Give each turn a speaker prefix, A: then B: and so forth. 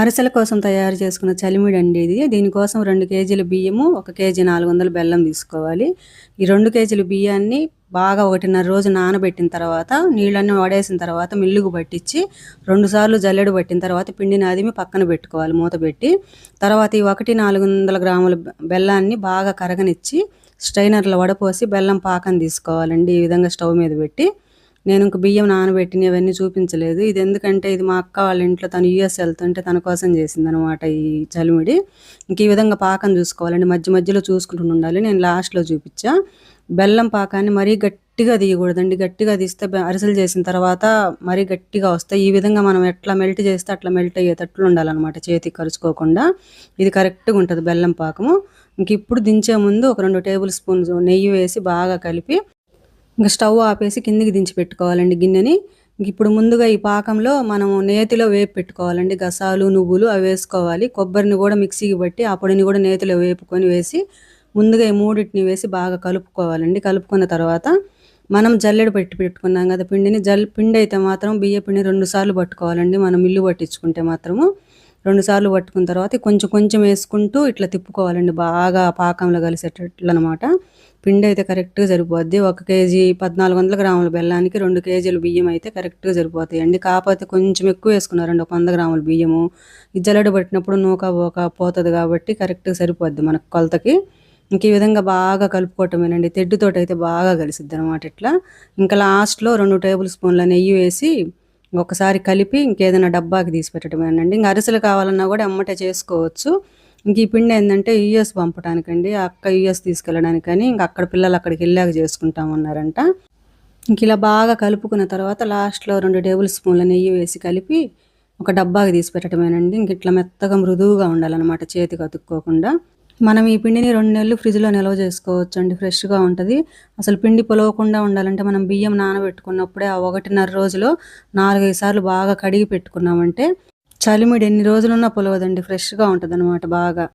A: అరిసెల కోసం తయారు చేసుకున్న చలిమిడి అండి ఇది. దీనికోసం రెండు కేజీల బియ్యము ఒక కేజీ నాలుగు వందల బెల్లం తీసుకోవాలి. ఈ రెండు కేజీల బియ్యాన్ని బాగా ఒకటిన్నర రోజు నానబెట్టిన తర్వాత నీళ్ళన్నీ వడేసిన తర్వాత మిల్లుకు పట్టించి రెండుసార్లు జల్లెడు పట్టిన తర్వాత పిండిని అదిమి పక్కన పెట్టుకోవాలి మూత పెట్టి. తర్వాత ఈ ఒకటి నాలుగు వందల గ్రాముల బెల్లాన్ని బాగా కరగనిచ్చి స్ట్రైనర్లో వడపోసి బెల్లం పాకం తీసుకోవాలండి. ఈ విధంగా స్టవ్ మీద పెట్టి నేను ఇంక బియ్యం నానబెట్టిన ఇవన్నీ చూపించలేదు. ఇది ఎందుకంటే ఇది మా అక్క వాళ్ళ ఇంట్లో తను యూఎస్ వెళ్తుంటే తన కోసం చేసింది అనమాట ఈ చలిమిడి. ఇంక ఈ విధంగా పాకం చూసుకోవాలండి. మధ్య మధ్యలో చూసుకుంటూ ఉండాలి. నేను లాస్ట్లో చూపించా. బెల్లం పాకాన్ని మరీ గట్టిగా తీయకూడదండి. గట్టిగా తీస్తే అరిసెలు చేసిన తర్వాత మరీ గట్టిగా వస్తాయి. ఈ విధంగా మనం ఎట్లా మెల్ట్ చేస్తే అట్లా మెల్ట్ అయ్యేటట్లు ఉండాలన్నమాట చేతికి కరుచుకోకుండా. ఇది కరెక్ట్గా ఉంటుంది బెల్లం పాకము. ఇంక ఇప్పుడు దించే ముందు ఒక రెండు టేబుల్ స్పూన్స్ నెయ్యి వేసి బాగా కలిపి ఇంకా స్టవ్ ఆపేసి కిందికి దించి పెట్టుకోవాలండి గిన్నెని. ఇప్పుడు ముందుగా ఈ పాకంలో మనం నేతిలో వేపు పెట్టుకోవాలండి. గసాలు నువ్వులు అవి వేసుకోవాలి. కొబ్బరిని కూడా మిక్సీకి బట్టి ఆ పొడిని కూడా నేతిలో వేపుకొని వేసి ముందుగా ఈ మూడింటిని వేసి బాగా కలుపుకోవాలండి. కలుపుకున్న తర్వాత మనం జల్లెడ పెట్టి పెట్టుకున్నాం కదా పిండిని. జల్ పిండి అయితే మాత్రం బియ్య పిండి రెండు సార్లు పట్టుకోవాలండి. మనం మిల్లు పట్టించుకుంటే మాత్రము. రెండు సార్లు పట్టుకున్న తర్వాత కొంచెం కొంచెం వేసుకుంటూ ఇట్లా తిప్పుకోవాలండి. బాగా పాకంలో కలిసేటట్లు అనమాట పిండి అయితే కరెక్ట్గా సరిపోద్ది. ఒక కేజీ పద్నాలుగు వందల గ్రాముల బెల్లానికి రెండు కేజీలు బియ్యం అయితే కరెక్ట్గా సరిపోతాయండి. కాకపోతే కొంచెం ఎక్కువ వేసుకున్నారండి ఒక వంద గ్రాముల బియ్యము. ఈ పట్టినప్పుడు నూక పోక పోతుంది కాబట్టి కరెక్ట్గా సరిపోద్ది మనకు కొలతకి. ఇంక ఈ విధంగా బాగా కలుపుకోవటమేనండి. తెడ్డుతోటి అయితే బాగా కలిసిద్ది అనమాట ఇట్లా. ఇంకా లాస్ట్లో రెండు టేబుల్ స్పూన్ల నెయ్యి వేసి ఒకసారి కలిపి ఇంకేదైనా డబ్బాకి తీసి పెట్టడమేనండి ఇంకా అరిసెలు కావాలన్నా కూడా అమ్మటే చేసుకోవచ్చు. ఇంక ఈ పిండి ఏంటంటే యూఎస్ పంపడానికండి అక్క యూఎస్ తీసుకెళ్ళడానికని ఇంక అక్కడ పిల్లలు అక్కడికి వెళ్ళాక చేసుకుంటామన్నారంట ఇంక ఇలా బాగా కలుపుకున్న తర్వాత లాస్ట్లో రెండు టేబుల్ స్పూన్ల నెయ్యి వేసి కలిపి ఒక డబ్బాకి తీసి పెట్టడమేనండి. ఇంక ఇట్లా మెత్తగా మృదువుగా ఉండాలన్నమాట చేతికి అతుక్కోకుండా. మనం ఈ పిండిని రెండు నెలలు ఫ్రిడ్జ్లో నిల్వ చేసుకోవచ్చు అండి ఫ్రెష్గా ఉంటుంది. అసలు పిండి పొలవకుండా ఉండాలంటే మనం బియ్యం నానబెట్టుకున్నప్పుడే ఆ ఒకటిన్నర రోజులో నాలుగైదు సార్లు బాగా కడిగి పెట్టుకున్నామంటే చలిమిడి ఎన్ని రోజులున్నా పొలవదండి ఫ్రెష్గా ఉంటుంది అనమాట బాగా.